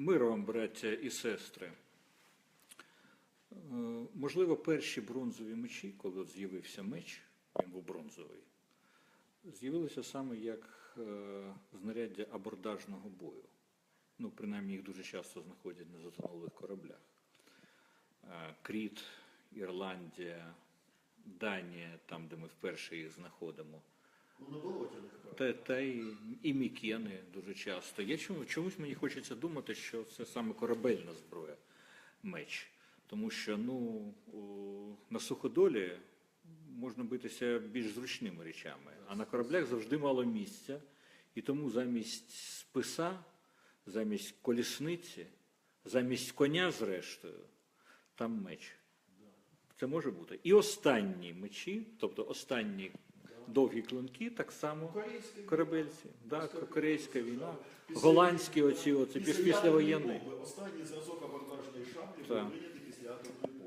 Мир вам, браття і сестри. Е, Можливо, перші бронзові мечі, коли з'явився меч, він був бронзовий, з'явилися саме як е, знаряддя абордажного бою. Ну, принаймні, їх дуже часто знаходять на затонулих кораблях. Е, Кріт, Ірландія, Данія, там, де ми вперше їх знаходимо. Ну, не було тільки. Та, та і, і мікени дуже часто. Я чому, чомусь мені хочеться думати, що це саме корабельна зброя, меч. Тому що ну, на суходолі можна битися більш зручними речами, а на кораблях завжди мало місця. І тому замість списа, замість колісниці, замість коня, зрештою, там меч. Це може бути. І останні мечі, тобто останні довгі клинки, так само корабельці. Да, корейська війна, голландські оці, оці піс- післявоєнні. Останній зразок абордажної шаблі був прийнятий після атомної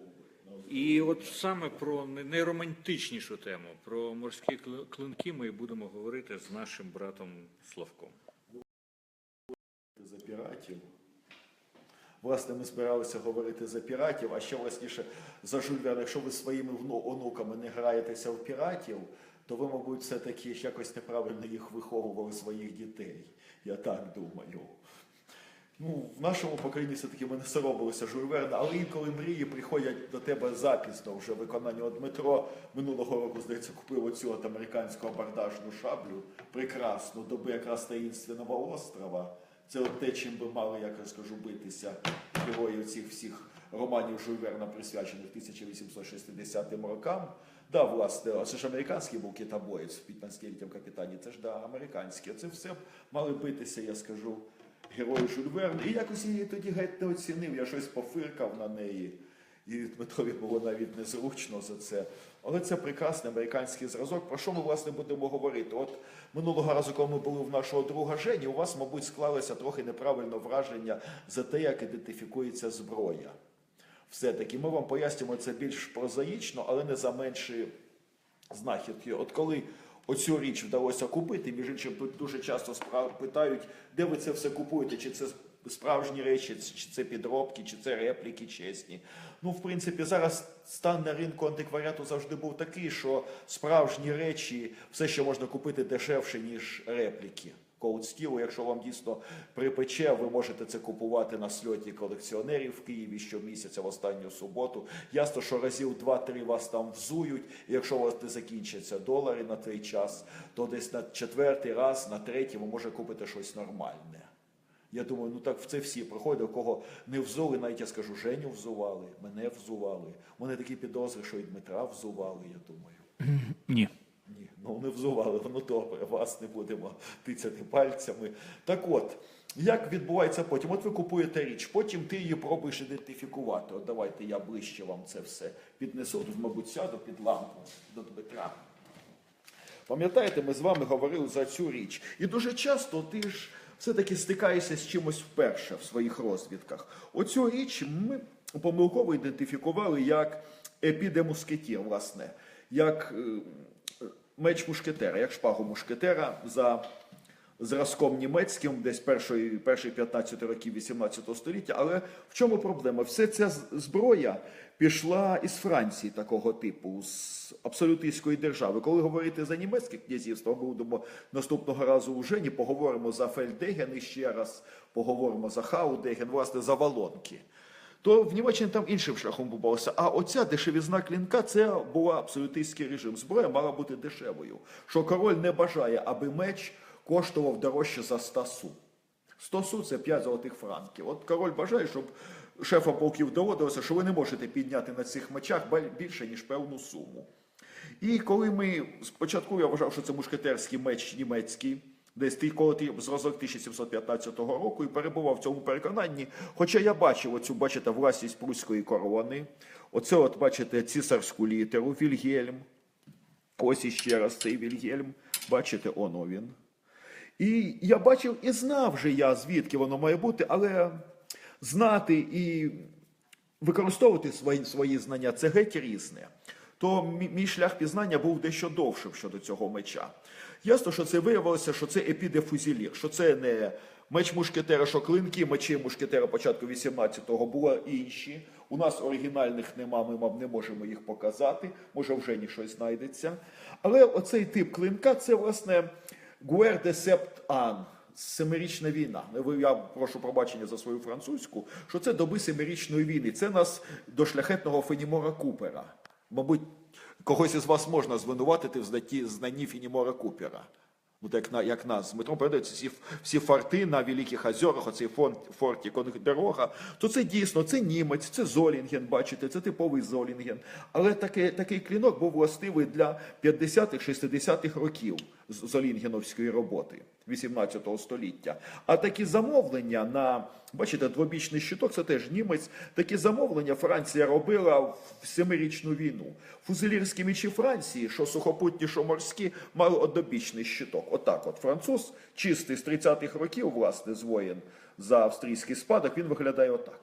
бомби. І от саме про найромантичнішу тему, про морські кли- клинки, ми будемо говорити з нашим братом Славком. за піратів. Власне, ми збиралися говорити за піратів, а ще власніше за Жюль Якщо ви своїми онуками не граєтеся в піратів, то ви, мабуть, все-таки якось неправильно їх виховували своїх дітей. Я так думаю. Ну, в нашому поколінні все-таки ми не соромилися Жюль Верна, але інколи мрії приходять до тебе запізно вже виконання. От Дмитро минулого року, здається, купив оцю от американську абордажну шаблю, прекрасну, доби якраз таїнственного острова. Це от те, чим би мали, як я скажу, битися герої цих всіх романів Жюль Верна, присвячених 1860 рокам. Да, власне, це ж американський був китобоєць в 15-літньому капітані, це ж да, американський. Це все мали битися, я скажу, герої Жюль. І якось її тоді геть не оцінив, я щось пофиркав на неї. І Дмитрові було навіть незручно за це. Але це прекрасний американський зразок. Про що ми, власне, будемо говорити? От минулого разу, коли ми були в нашого друга Жені, у вас, мабуть, склалося трохи неправильне враження за те, як ідентифікується зброя. Все-таки ми вам пояснюємо це більш прозаїчно, але не за менші знахідки. От коли оцю річ вдалося купити, між іншим тут дуже часто питають, де ви це все купуєте, чи це справжні речі, чи це підробки, чи це репліки чесні. Ну, в принципі, зараз стан на ринку антикваріату завжди був такий, що справжні речі, все, що можна купити дешевше, ніж репліки. Коут стілу, якщо вам дійсно припече, ви можете це купувати на сльоті колекціонерів в Києві щомісяця в останню суботу. Ясно, що разів два-три вас там взують. І якщо у вас не закінчаться долари на той час, то десь на четвертий раз, на третій ви може купити щось нормальне. Я думаю, ну так в це всі проходять, у кого не взули, навіть я скажу, Женю взували, мене взували. Мене такі підозри, що і Дмитра взували, я думаю. Ні. Ну не взували, ну добре, вас не будемо тицяти пальцями. Так от, як відбувається потім? От ви купуєте річ, потім ти її пробуєш ідентифікувати. От давайте я ближче вам це все піднесу. Тут, мабуть, сяду під лампу до Дмитра. Пам'ятаєте, ми з вами говорили за цю річ. І дуже часто ти ж все-таки стикаєшся з чимось вперше в своїх розвідках. Оцю річ ми помилково ідентифікували як епідемускетір, власне, як е, меч мушкетера, як шпагу мушкетера за зразком німецьким, десь першої, перші 15 років 18 століття. Але в чому проблема? Все ця зброя пішла із Франції такого типу, з абсолютистської держави. Коли говорити за німецьке князівство, ми будемо наступного разу у Жені, поговоримо за Фельдеген і ще раз поговоримо за Хаудеген, власне, за Валонки. То в Німеччині там іншим шляхом бувалося. А оця дешевізна клінка це була абсолютистський режим. Зброя мала бути дешевою. Що король не бажає, аби меч коштував дорожче за 100 су. 100 су це 5 золотих франків. От король бажає, щоб шефам полків доводилося, що ви не можете підняти на цих мечах більше, ніж певну суму. І коли ми спочатку я вважав, що це мушкетерський меч німецький, десь ти- коли ти зразок 1715 року і перебував в цьому переконанні. Хоча я бачив оцю, бачите, власність пруської корони, оце, от бачите, цісарську літеру, Вільгельм. Ось іще раз цей Вільгельм. Бачите, оно він. І я бачив і знав же я, звідки воно має бути, але знати і використовувати свої, свої знання це геть різне. То мій шлях пізнання був дещо довшим щодо цього меча. Ясно, що це виявилося, що це епідефузілір, що це не меч мушкетера, що клинки, мечі мушкетера початку 18-го були інші. У нас оригінальних нема, ми мабуть, не можемо їх показати. Може, вже ні щось знайдеться. Але оцей тип клинка це, власне, de Sept An, Семирічна війна. Я прошу пробачення за свою французьку, що це доби Семирічної війни. Це нас до шляхетного Фенімора Купера. Мабуть, когось із вас можна звинуватити в знатті, знанні Фінімора Купера. Ну, так як, як нас з Дмитром передається всі, всі форти на Великих озерах, оцей форт, форті Конгдерога, то це дійсно, це німець, це Золінген, бачите, це типовий Золінген. Але такий, такий клінок був властивий для 50-х, 60-х років з- Золінгеновської роботи 18 століття. А такі замовлення на, бачите, двобічний щиток, це теж німець. Такі замовлення Франція робила в Семирічну війну. Фузелірські мечі Франції, що сухопутні, що морські, мали однобічний щиток. Отак от. Француз, чистий з 30-х років, власне, з воєн за австрійський спадок, він виглядає отак.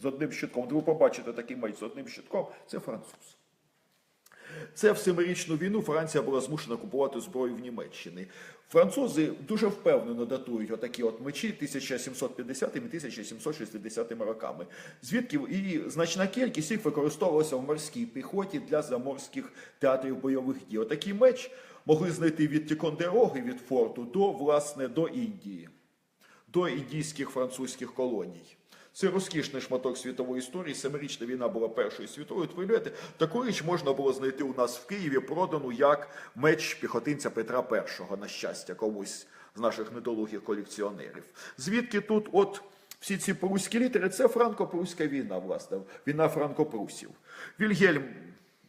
З одним щитком. Ви побачите такий меч з одним щитком, це француз. Це в семирічну війну Франція була змушена купувати зброю в Німеччині. Французи дуже впевнено датують отакі от мечі 1750 і 1760 роками. Звідки і значна кількість їх використовувалася в морській піхоті для заморських театрів бойових дій. Отакий меч могли знайти від Тікондероги від форту до власне до Індії, до індійських французьких колоній. Це розкішний шматок світової історії. Семирічна війна була першою світовою. От ви таку річ можна було знайти у нас в Києві, продану як меч піхотинця Петра І, на щастя, комусь з наших недолугих колекціонерів. Звідки тут, от всі ці пруські літери, це франко-пруська війна, власне, війна франко-прусів. Вільгельм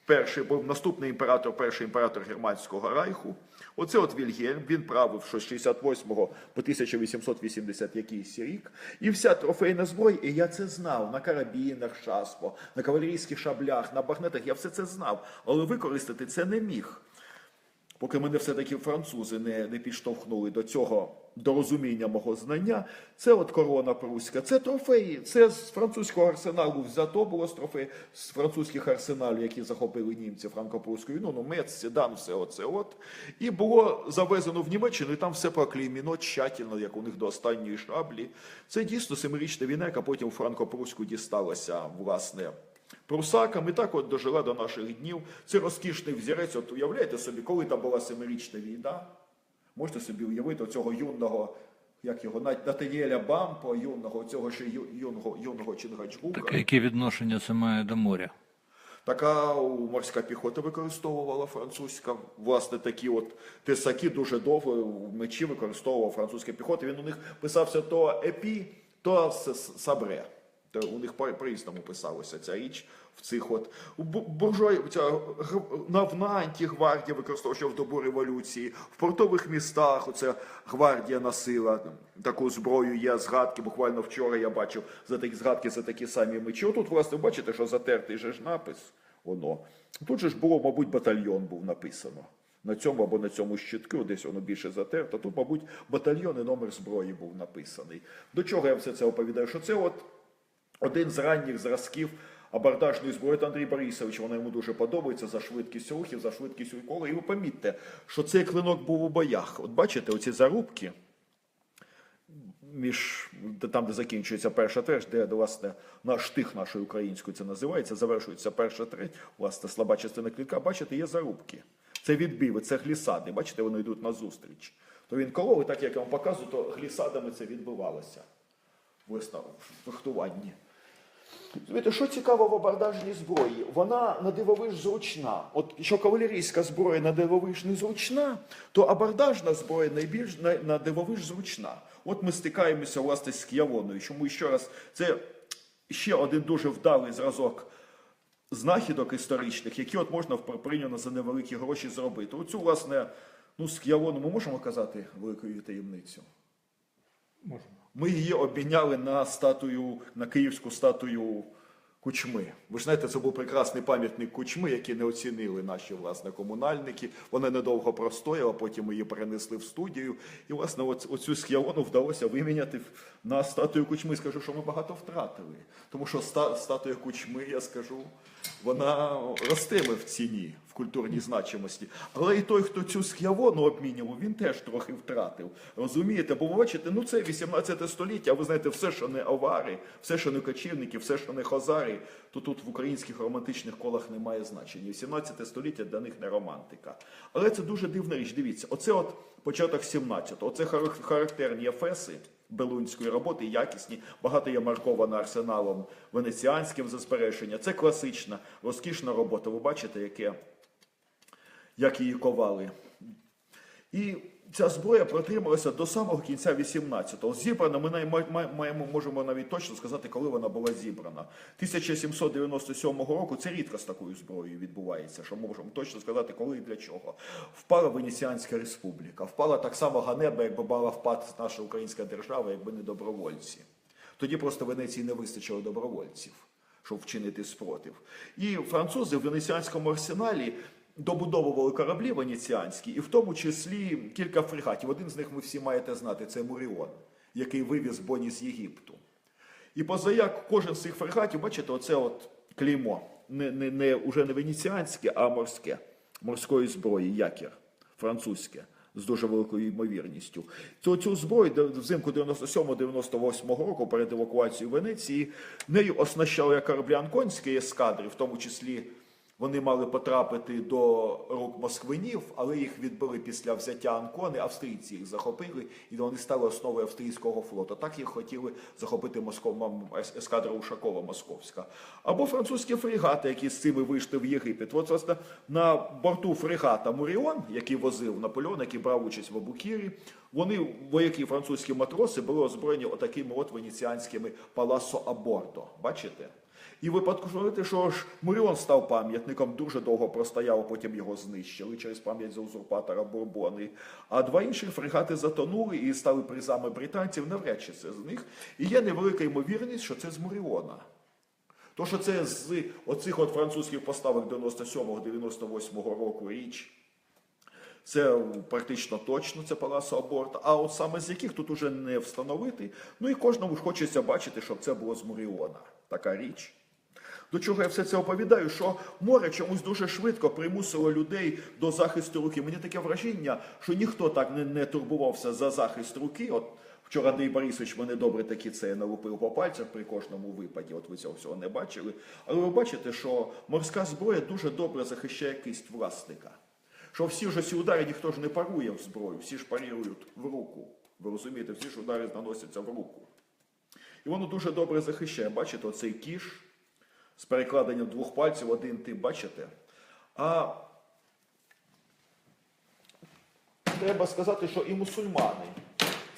перший був наступний імператор, перший імператор Германського райху. Оце от Вільгельм, він правив що з 68 по 1880 якийсь рік. І вся трофейна зброя, і я це знав на карабінах шаспо, на кавалерійських шаблях, на багнетах, я все це знав, але використати це не міг. Поки мене все-таки французи не, не підштовхнули до цього, до розуміння мого знання, це от корона пруська, це трофеї, це з французького арсеналу взято було з трофеї, з французьких арсеналів, які захопили німці франко-прусською війну, ну, Мец, Седан, все оце от. І було завезено в Німеччину, і там все проклейміно тщательно, як у них до останньої шаблі. Це дійсно семирічна війна, яка потім франко-прусську дісталася, власне, Прусакам і так от дожила до наших днів. Це розкішний взірець. От уявляєте собі, коли там була семирічна війна, можете собі уявити цього юного, як його, Натаніеля Бампо, юного, цього ще юного, юного Чингачгука. Так, яке відношення це має до моря? Така у морська піхота використовувала французька. Власне, такі от тесаки дуже довго в мечі використовувала французька піхота. Він у них писався то епі, то сабре. То у них по- по-різному писалася ця річ в цих от Бу- буржуа, ця г- навна антигвардія використовувала в добу революції. В портових містах оця гвардія носила таку зброю. Є згадки. Буквально вчора я бачив за такі згадки за такі самі мечі. Отут, власне, бачите, що затертий же ж напис. Воно. Тут же ж було, мабуть, батальйон був написано. На цьому або на цьому щитку, десь воно більше затерто. Тут, мабуть, батальйон і номер зброї був написаний. До чого я все це оповідаю? Що це от один з ранніх зразків абордажної зброї Це Андрій Борисович, вона йому дуже подобається за швидкість рухів, за швидкість уколу. І ви помітьте, що цей клинок був у боях. От бачите, оці зарубки між там, де закінчується перша треть, де власне на штих нашої української це називається, завершується перша треть, власне, слаба частина клінка, бачите, є зарубки. Це відбиви, це глісади. Бачите, вони йдуть на зустріч. То він колов, і так як я вам показую, то глісадами це відбивалося в виставу, в фехтуванні. Знаєте, що цікаво в абордажній зброї? Вона на дивовиж зручна. От що кавалерійська зброя на дивовиж не зручна, то абордажна зброя найбільш на, дивовиж зручна. От ми стикаємося власне з К'явоною. Чому ще раз це ще один дуже вдалий зразок знахідок історичних, які от можна в- за невеликі гроші зробити. Оцю, власне, ну, з К'явону ми можемо казати великою таємницю. Можна. Ми її обміняли на статую, на київську статую Кучми. Ви ж знаєте, це був прекрасний пам'ятник кучми, який не оцінили наші власне комунальники. Вона недовго простояла, потім її перенесли в студію. І, власне, оцю схіону вдалося виміняти на статую кучми. Скажу, що ми багато втратили. Тому що ста- статуя кучми, я скажу, вона ростиме в ціні, в культурній значимості. Але і той, хто цю схіавону обмінював, він теж трохи втратив. Розумієте? Бо ви бачите, ну це 18 століття, а ви знаєте, все, що не авари, все, що не кочівники, все, що не хозари, то тут в українських романтичних колах немає значення. 18 століття для них не романтика. Але це дуже дивна річ. Дивіться, оце от початок 17-го, оце хар- характерні ефеси. Белунської роботи, якісні, багато є марковано арсеналом венеціанським за збереження. Це класична, розкішна робота. Ви бачите, яке, як її ковали. І ця зброя протрималася до самого кінця 18-го. Зібрана, ми маємо, можемо навіть точно сказати, коли вона була зібрана. 1797 року це рідко з такою зброєю відбувається, що можемо точно сказати, коли і для чого. Впала Венеціанська республіка, впала так само ганеба, якби мала впати наша українська держава, якби не добровольці. Тоді просто Венеції не вистачило добровольців, щоб вчинити спротив. І французи в венеціанському арсеналі добудовували кораблі венеціанські, і в тому числі кілька фрегатів. Один з них ви всі маєте знати, це Муріон, який вивіз Боні з Єгипту. І позаяк кожен з цих фрегатів, бачите, оце от клеймо, не, не, не, уже не венеціанське, а морське, морської зброї, якір, французьке, з дуже великою ймовірністю. Цю, цю зброю взимку 97-98 року перед евакуацією Венеції нею оснащали кораблі Анконської ескадри, в тому числі вони мали потрапити до рук москвинів, але їх відбили після взяття Анкони. Австрійці їх захопили, і вони стали основою австрійського флоту. Так їх хотіли захопити Москов... ескадра Ушакова Московська. Або французькі фрегати, які з цими вийшли в Єгипет. От, власне, на борту фрегата Муріон, який возив Наполеон, який брав участь в Абукірі, вони, вояки французькі матроси, були озброєні отакими от венеціанськими паласо абордо. Бачите? І ви подкушуєте, що ж Муріон став пам'ятником, дуже довго простояв, потім його знищили через пам'ять за узурпатора Бурбони. А два інших фрегати затонули і стали призами британців, навряд чи це з них. І є невелика ймовірність, що це з Муріона. То, що це з оцих от французьких поставок 97-98 року річ, це практично точно, це Паласо Аборт. А от саме з яких тут уже не встановити. Ну і кожному ж хочеться бачити, щоб це було з Муріона. Така річ. До чого я все це оповідаю? Що море чомусь дуже швидко примусило людей до захисту руки. Мені таке враження, що ніхто так не, не турбувався за захист руки. От вчора Андрій Борисович мене добре таки це налупив по пальцях при кожному випаді. От ви цього всього не бачили. Але ви бачите, що морська зброя дуже добре захищає кисть власника. Що всі ж ці удари ніхто ж не парує в зброю, всі ж парірують в руку. Ви розумієте, всі ж удари наносяться в руку. І воно дуже добре захищає. Бачите, оцей кіш з перекладенням двох пальців, один тип, бачите? А треба сказати, що і мусульмани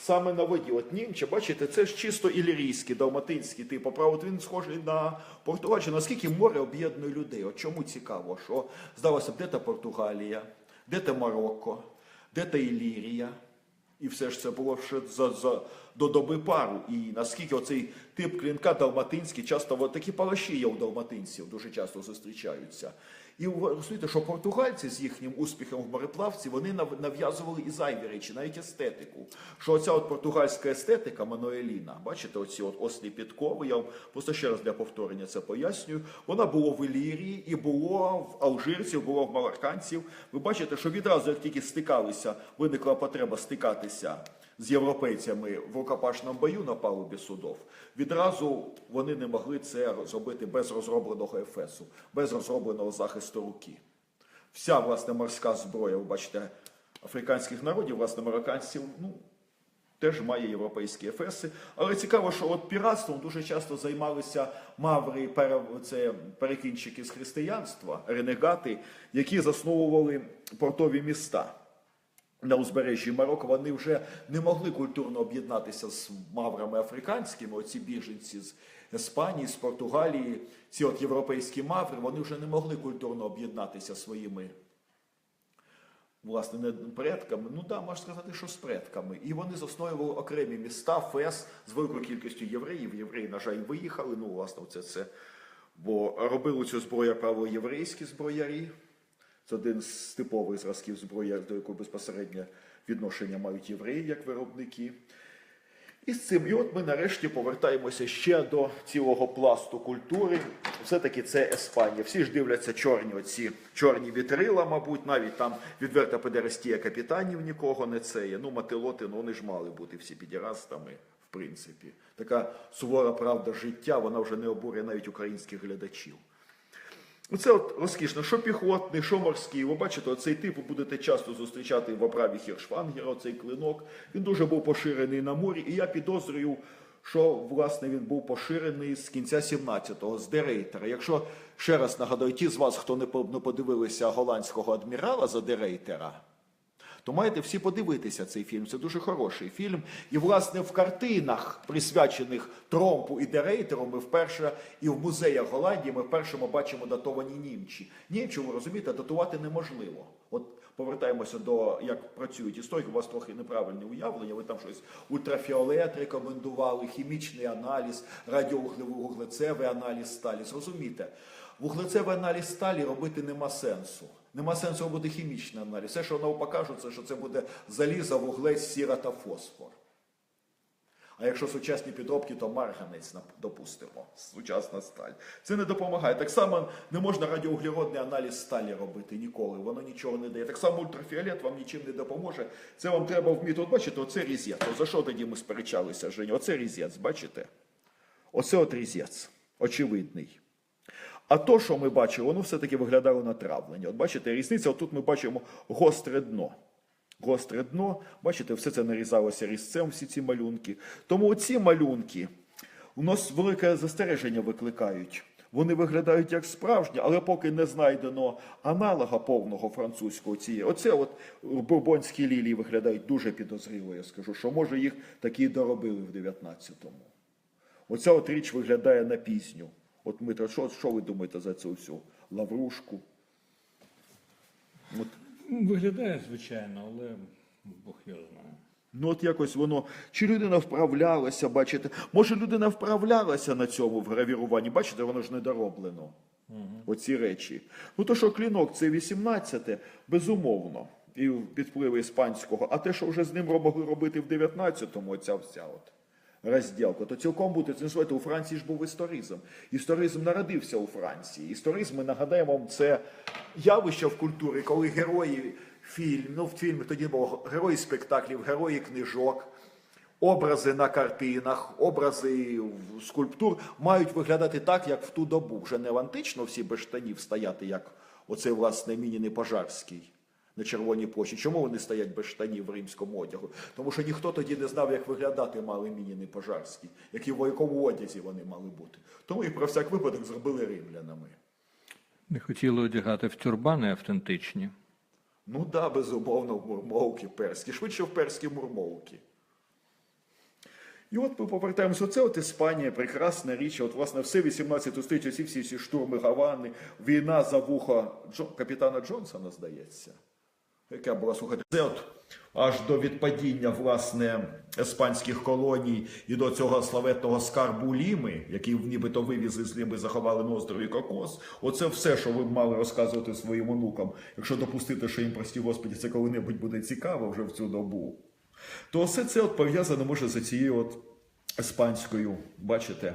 саме на воді. От німче, бачите, це ж чисто ілірійський, далматинський тип. А от він схожий на Португальщину. Наскільки море об'єднує людей? От чому цікаво, що здалося б, де та Португалія, де та Марокко, де та Ілірія. І все ж це було ще за, за, до доби пару. І наскільки оцей тип клінка далматинський, часто от такі палаші є у далматинців, дуже часто зустрічаються. І розумієте, що португальці з їхнім успіхом в мореплавці вони нав'язували і зайві речі, навіть естетику. Що оця от португальська естетика Мануеліна, бачите, оці от ослі підкови, я вам просто ще раз для повторення це пояснюю. Вона була в Ілірії і було в алжирців, було в маларканців. Ви бачите, що відразу, як тільки стикалися, виникла потреба стикатися з європейцями в рукопашному бою на палубі судов, відразу вони не могли це зробити без розробленого ефесу, без розробленого захисту руки. Вся власне морська зброя, ви бачите, африканських народів, власне, марокканців, ну, теж має європейські ефеси. Але цікаво, що от піратством дуже часто займалися маври, це перекінчики з християнства, ренегати, які засновували портові міста. На узбережжі Марокко вони вже не могли культурно об'єднатися з маврами африканськими. Оці біженці з Іспанії, з Португалії, ці от європейські маври, вони вже не могли культурно об'єднатися своїми власне, не предками, ну да, можна сказати, що з предками. І вони засновували окремі міста, Фес з великою кількістю євреїв. Євреї, на жаль, виїхали. Ну, власне, це, це Бо робили цю зброю, як правило, єврейські зброярі. Це один з типових зразків зброї, до якої безпосередньо відношення мають євреї як виробники. І з цим, і от ми нарешті повертаємося ще до цілого пласту культури. Все-таки це Еспанія. Всі ж дивляться чорні оці чорні вітрила, мабуть, навіть там відверта педерастія капітанів нікого не це є. Ну, матилоти, ну вони ж мали бути всі підірастами, в принципі. Така сувора правда життя, вона вже не обурює навіть українських глядачів. Оце от розкішно, що піхотний, що морський. Ви бачите, оцей тип будете часто зустрічати в оправі Хіршвангера, оцей клинок. Він дуже був поширений на морі, і я підозрюю, що власне він був поширений з кінця 17-го, з Дерейтера. Якщо ще раз нагадаю, ті з вас, хто не подивилися голландського адмірала за Дерейтера, то маєте всі подивитися цей фільм. Це дуже хороший фільм. І, власне, в картинах, присвячених Тромпу і Дерейтеру, ми вперше і в музеях Голландії ми вперше ми бачимо датовані німчі. Німчі, ви розумієте, датувати неможливо. От повертаємося до як працюють історики, у вас трохи неправильне уявлення. Ви там щось ультрафіолет рекомендували, хімічний аналіз, радіовуглецевий аналіз сталі. Зрозумієте, вуглецевий аналіз сталі робити нема сенсу. Нема сенсу робити хімічний аналіз. Все, що воно покажуть, це що це буде заліза, вуглець, сіра та фосфор. А якщо сучасні підробки, то марганець допустимо. Сучасна сталь. Це не допомагає. Так само не можна радіоуглеродний аналіз сталі робити ніколи. Воно нічого не дає. Так само ультрафіолет вам нічим не допоможе. Це вам треба вміти. От бачите, оце різець. За що тоді ми сперечалися, Женя? Оце різець, бачите? Оце от різець. Очевидний. А то, що ми бачили, воно все-таки виглядало на травлення. От бачите, різниця, отут ми бачимо гостре дно. Гостре дно, бачите, все це нарізалося різцем, всі ці малюнки. Тому ці малюнки у нас велике застереження викликають. Вони виглядають як справжні, але поки не знайдено аналога повного французького цієї. Оце от бурбонські лілії виглядають дуже підозріло, я скажу, що може їх такі доробили в 19-му. Оця от річ виглядає на пісню. От Дмитро, що, що ви думаєте за цю всю лаврушку? От, Виглядає, звичайно, але Бог його знає. ну от якось воно. Чи людина вправлялася, бачите? Може, людина вправлялася на цьому в гравіруванні, бачите, воно ж не дороблено. Оці речі. Ну то що клінок це 18-те, безумовно, і під впливи іспанського. А те, що вже з ним могли робити в 19-му, оця вся от. Розділка, то цілком буде це у Франції ж був історизм. Історизм народився у Франції. Історизм, ми нагадаємо, це явище в культурі, коли герої фільм, ну в фільмі тоді було герої спектаклів, герої книжок. Образи на картинах, образи скульптур мають виглядати так, як в ту добу. Вже не в антично всі без штанів стояти, як оцей власне Мініний Пожарський на Червоній площі. Чому вони стоять без штанів в римському одягу? Тому що ніхто тоді не знав, як виглядати мали Мініний Пожарський, які в якому одязі вони мали бути. Тому і про всяк випадок зробили римлянами. Не хотіли одягати в тюрбани автентичні. Ну да, безумовно, в мурмовки перські, швидше в перські мурмовки. І от ми повертаємося. Це от Іспанія, прекрасна річ. От, власне, все 18 століття, всі всі штурми Гавани, війна за вуха Джо, капітана Джонсона, здається. Яка була слухайте, це аж до відпадіння власне іспанських колоній і до цього славетного скарбу Ліми, який нібито вивізли з Ліми, заховали на острові Кокос. Оце все, що ви мали розказувати своїм онукам, якщо допустити, що їм, прості господі, це коли-небудь буде цікаво вже в цю добу. То все це от пов'язано може за цією от іспанською, бачите,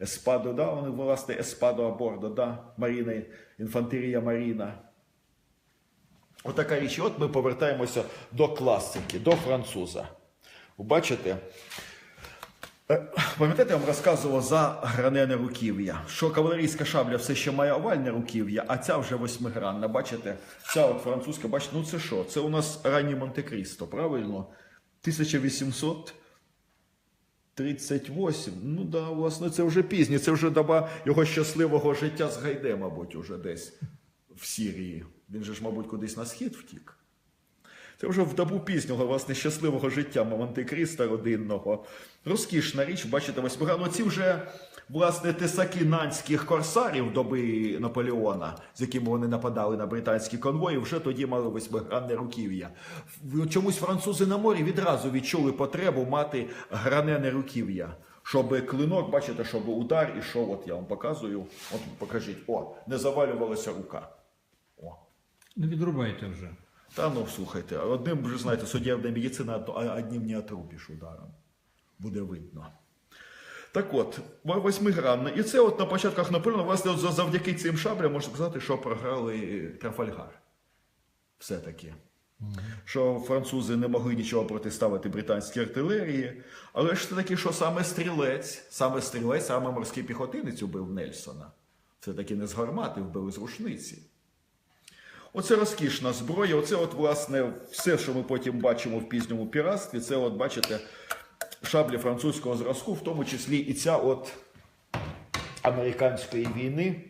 еспадо, да, вони власне еспадо абордо, да, Маріна, інфантерія Маріна. Отака річ. От ми повертаємося до класики, до француза. Бачите? Е, Пам'ятаєте, я вам розказував за гранене руків'я, що кавалерійська шабля все ще має овальне руків'я, а ця вже восьмигранна. Бачите? Ця от французька, бачите, ну це що? Це у нас ранній Монте-Крісто, правильно? 1838. Ну да, власне, це вже пізнє, це вже доба його щасливого життя з Гайде, мабуть, уже десь в Сірії. Він же ж, мабуть, кудись на схід втік. Це вже в добу пізнього, власне, щасливого життя Монте-Кріста родинного. Розкішна річ, бачите, восьмигранно. Ці вже, власне, тисаки нанських корсарів доби Наполеона, з якими вони нападали на британські конвої, вже тоді мали восьмигранне руків'я. Чомусь французи на морі відразу відчули потребу мати гранене руків'я. Щоб клинок, бачите, щоб удар ішов, от я вам показую. От покажіть, о, не завалювалася рука. Не відрубайте вже. Та ну слухайте, одним вже знаєте, суддєвна медицина, а одним не отрубиш ударом. Буде видно. Так от, восьмигранна. І це от на початках Наполеона, власне, от завдяки цим шаблям можна сказати, що програли Трафальгар. Все-таки. Що французи не могли нічого протиставити британській артилерії. Але ж це таки, що саме стрілець, саме стрілець, саме морський піхотинець убив Нельсона. Це таки не з гармати, вбили з рушниці. Оце розкішна зброя. Оце, от, власне, все, що ми потім бачимо в пізньому піратстві, це, от, бачите, шаблі французького зразку, в тому числі і ця от американської війни.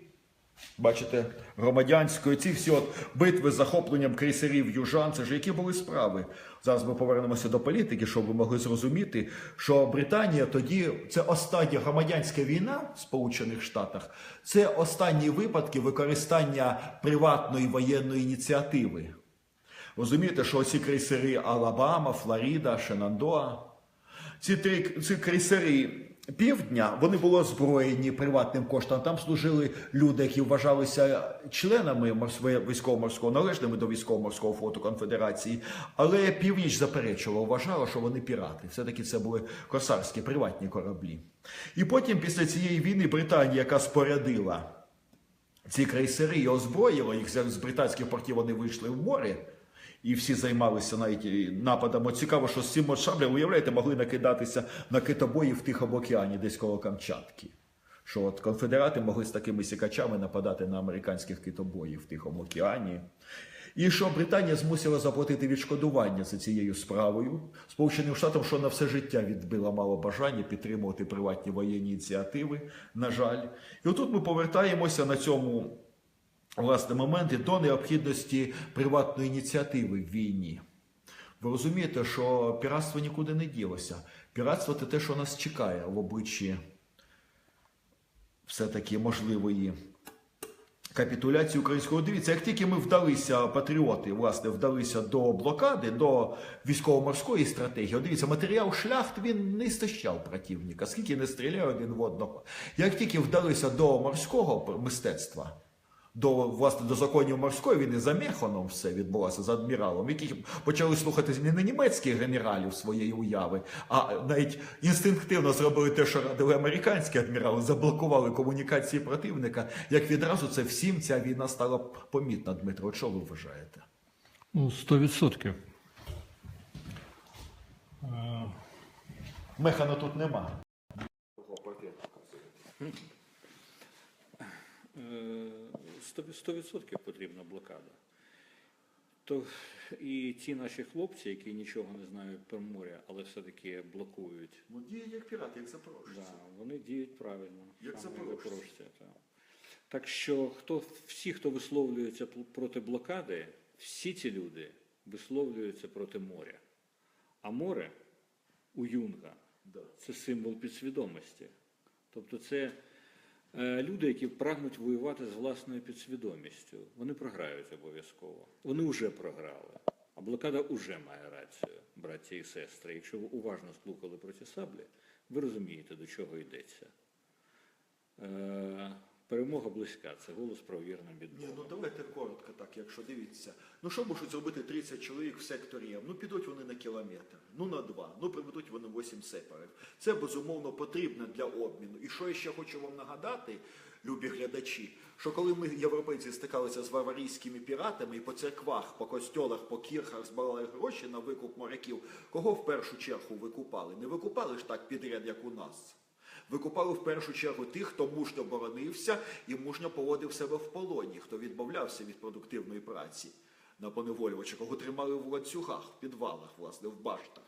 Бачите, громадянської, ці всі от битви з захопленням крейсерів южан, це ж які були справи. Зараз ми повернемося до політики, щоб ви могли зрозуміти, що Британія тоді це остання громадянська війна в Сполучених Штатах, це останні випадки використання приватної воєнної ініціативи. Розумієте, що ці крейсери Алабама, Флорида, Шенандоа, ці три ці крейсери півдня вони були озброєні приватним коштом. Там служили люди, які вважалися членами морського військово-морського належними до військово-морського флоту Конфедерації. Але північ заперечувала, вважала, що вони пірати. Все таки це були корсарські приватні кораблі. І потім, після цієї війни, Британія, яка спорядила ці крейсери і озброїла їх з британських портів, вони вийшли в море. І всі займалися навіть і нападом. От цікаво, що з цим от уявляєте, могли накидатися на китобої в Тихому океані, десь коло Камчатки. Що от конфедерати могли з такими сікачами нападати на американських китобоїв в Тихому океані. І що Британія змусила заплатити відшкодування за цією справою. Сполученим Штатам, що на все життя відбила мало бажання підтримувати приватні воєнні ініціативи, на жаль. І отут ми повертаємося на цьому власне моменти до необхідності приватної ініціативи в війні. Ви розумієте, що піратство нікуди не ділося. Піратство це те, що нас чекає в обличчі все-таки можливої капітуляції українського. Дивіться, як тільки ми вдалися, патріоти, власне, вдалися до блокади, до військово-морської стратегії, дивіться, матеріал шляхт він не стищав противника, скільки не стріляє один в одного. Як тільки вдалися до морського мистецтва, до власне до законів морської війни за Мехоном все відбулося з адміралом, які почали слухати не на німецьких генералів своєї уяви, а навіть інстинктивно зробили те, що радили американські адмірали, заблокували комунікації противника. Як відразу це всім ця війна стала помітна, Дмитро. Що ви вважаєте? Ну, 100%. Е, Механа тут нема. Е, Сто сто відсотків потрібна блокада. То і ті наші хлопці, які нічого не знають про море, але все-таки блокують, Ну, діє як пірат, як запорожці. да, вони діють правильно. Як саме запорожці. запорожці, так. так що хто, всі, хто висловлюється проти блокади, всі ці люди висловлюються проти моря. А море у Юнга Да. це символ підсвідомості. Тобто це люди, які прагнуть воювати з власною підсвідомістю. Вони програють обов'язково. Вони вже програли. А блокада вже має рацію, браті і сестри. Якщо ви уважно слухали про ці саблі, ви розумієте, до чого йдеться. Перемога близька, це голос правовірним від Ні, ну давайте коротко так, якщо дивіться. Ну що можуть зробити 30 чоловік в секторі М? Ну підуть вони на кілометр, ну на два, ну приведуть вони 8 сепарів. Це безумовно потрібно для обміну. І що я ще хочу вам нагадати, любі глядачі, що коли ми, європейці, стикалися з варварійськими піратами і по церквах, по костьолах, по кірхах збирали гроші на викуп моряків, кого в першу чергу викупали? Не викупали ж так підряд, як у нас. Викупали в першу чергу тих, хто мужньо боронився і мужньо поводив себе в полоні, хто відмовлявся від продуктивної праці на поневолювача, кого тримали в ланцюгах, в підвалах, власне, в баштах.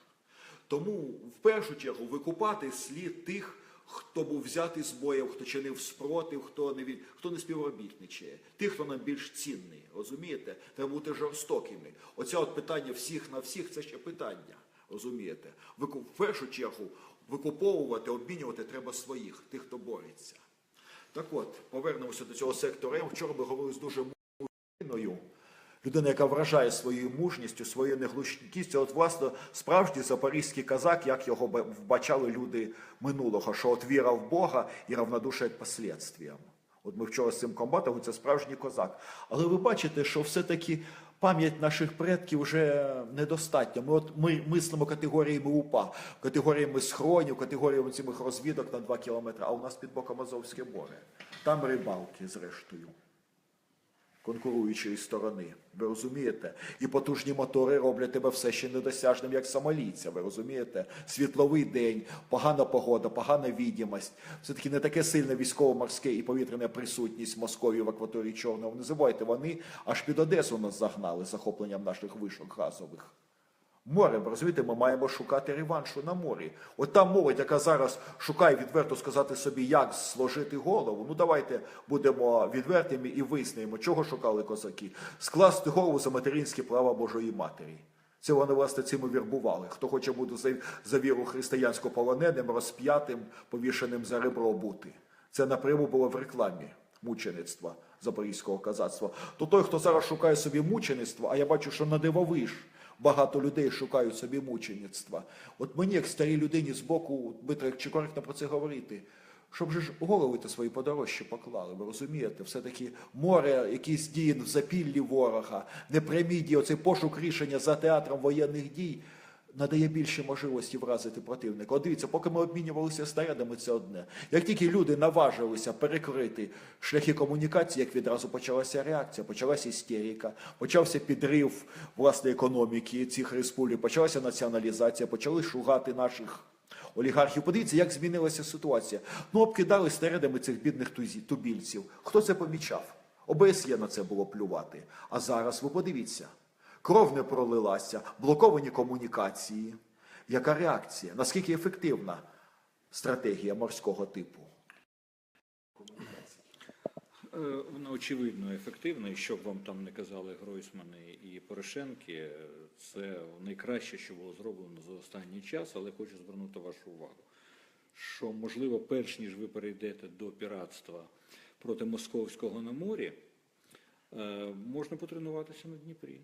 Тому в першу чергу викупати слід тих, хто був взятий з боєм, хто чинив спротив, хто не від хто не співробітничає, тих, хто нам більш цінний, розумієте? Треба бути жорстокими. Оце от питання всіх на всіх це ще питання. Розумієте? Вику- В першу чергу викуповувати, обмінювати треба своїх, тих, хто бореться. Так от, повернемося до цього сектора. Вчора ми говорили з дуже мудрою Людина, яка вражає своєю мужністю, своєю неглушкістю. От, власне, справжній запорізький казак, як його ба- вбачали люди минулого, що от віра в Бога і равнодушие к. От ми вчора з цим комбатом, це справжній козак. Але ви бачите, що все-таки пам'ять наших предків вже недостатньо. Ми от ми мислимо категоріями УПА, категоріями схронів, категоріями цих розвідок на 2 кілометри, а у нас під боком Азовське море. Там рибалки, зрештою конкуруючої сторони. Ви розумієте? І потужні мотори роблять тебе все ще недосяжним, як самоліття. Ви розумієте? Світловий день, погана погода, погана відімость. Все-таки не таке сильне військово-морське і повітряна присутність Московії в акваторії Чорного. Не забувайте, вони аж під Одесу нас загнали захопленням наших вишок газових. Морем, розумієте, ми маємо шукати реваншу на морі. От та молодь, яка зараз шукає відверто сказати собі, як сложити голову. Ну давайте будемо відвертими і виснаємо, чого шукали козаки. Скласти голову за материнське право Божої Матері. Це вони, власне, цим і вірбували. Хто хоче бути за, віру християнсько полоненим, розп'ятим, повішеним за ребро бути. Це напряму було в рекламі мучеництва запорізького казацтва. То той, хто зараз шукає собі мучеництво, а я бачу, що на дивовиж багато людей шукають собі мучеництва. От мені, як старій людині з боку, Дмитро, чи коректно про це говорити, щоб же ж голови то свої подорожче поклали, ви розумієте? Все-таки море, якісь дії в запіллі ворога, непрямі дії, оцей пошук рішення за театром воєнних дій надає більше можливості вразити противника. От дивіться, поки ми обмінювалися снарядами, це одне. Як тільки люди наважилися перекрити шляхи комунікації, як відразу почалася реакція, почалася істерика, почався підрив власне економіки цих республік, почалася націоналізація, почали шугати наших. Олігархів, подивіться, як змінилася ситуація. Ну, обкидали снарядами цих бідних тубільців. Хто це помічав? ОБСЄ на це було плювати. А зараз ви подивіться, кров не пролилася, блоковані комунікації. Яка реакція? Наскільки ефективна стратегія морського типу? Е, Вона очевидно ефективна, і що б вам там не казали Гройсмани і Порошенки, е, це найкраще, що було зроблено за останній час, але хочу звернути вашу увагу, що можливо, перш ніж ви перейдете до піратства проти московського на морі, е, можна потренуватися на Дніпрі.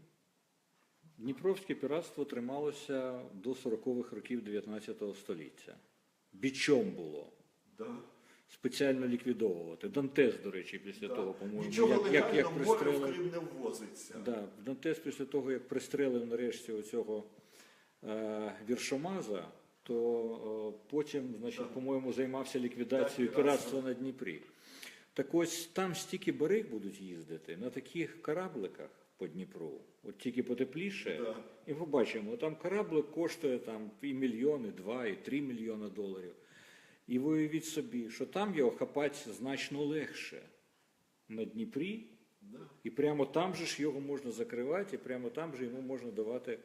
Дніпровське піратство трималося до 40-х років 19 століття. Бічом було спеціально ліквідовувати. Дантес, до речі, після того, по-моєму, як, як, як пристрелив. не ввозиться. Да, Дантес після того, як пристрелив нарешті оцього е, віршомаза, то е, потім, значить, по-моєму, займався ліквідацією Так, піратства на Дніпрі. Так ось там стільки бариг будуть їздити на таких корабликах по Дніпру, от тільки потепліше, Да. і побачимо, там кораблик коштує там і мільйони, два, і три мільйони доларів. І ви уявіть собі, що там його хапати значно легше на Дніпрі, і прямо там же ж його можна закривати, і прямо там же йому можна давати,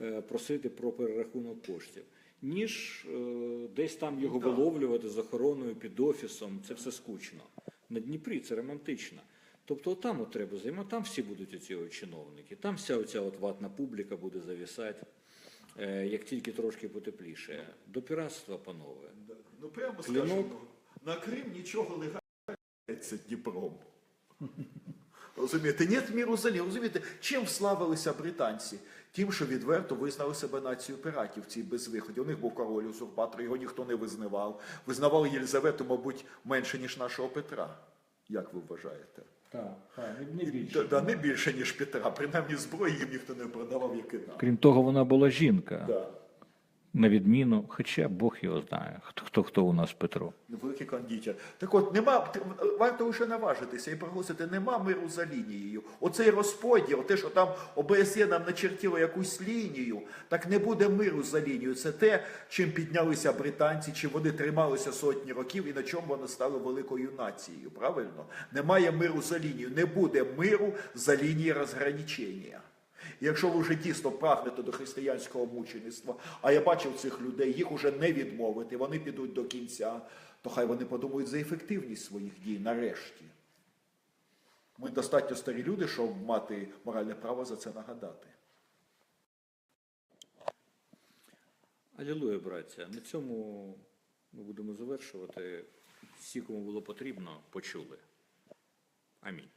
е, просити про перерахунок коштів. Ніж е, десь там його виловлювати з охороною під офісом, це все скучно. На Дніпрі це романтично. Тобто там от треба займати, там всі будуть оці чиновники, там вся оця от ватна публіка буде завісати, е, як тільки трошки потепліше. До піратства, панове. Ну прямо Клинок. скажемо, на Крим нічого не гається Дніпром. Розумієте, нет міру залі. Розумієте, чим вславилися британці? Тим, що відверто визнали себе нацією піратів в цій безвиході. У них був король узурпатор, його ніхто не визнавав. Визнавали Єлизавету, мабуть, менше, ніж нашого Петра. Як ви вважаєте? Так, так, не Да, да, не більше, ніж Петра. Принаймні зброї їм ніхто не продавав, як і нам. Крім того, вона була жінка, Да. На відміну, хоча Бог його знає, хто хто, хто у нас Петро. Великий кондитер. Так от, нема, варто лише наважитися і проголосити, нема миру за лінією. Оцей розподіл, те, що там ОБСЄ нам начертіло якусь лінію, так не буде миру за лінією. Це те, чим піднялися британці, чим вони трималися сотні років і на чому вони стали великою нацією. Правильно? Немає миру за лінією. Не буде миру за лінією розграничення. Якщо ви вже дійсно прагнете до християнського мучеництва, а я бачив цих людей, їх уже не відмовити, вони підуть до кінця, то хай вони подумають за ефективність своїх дій нарешті. Ми достатньо старі люди, щоб мати моральне право за це нагадати. Алілуя, браття. На цьому ми будемо завершувати. Всі, кому було потрібно, почули. Амінь.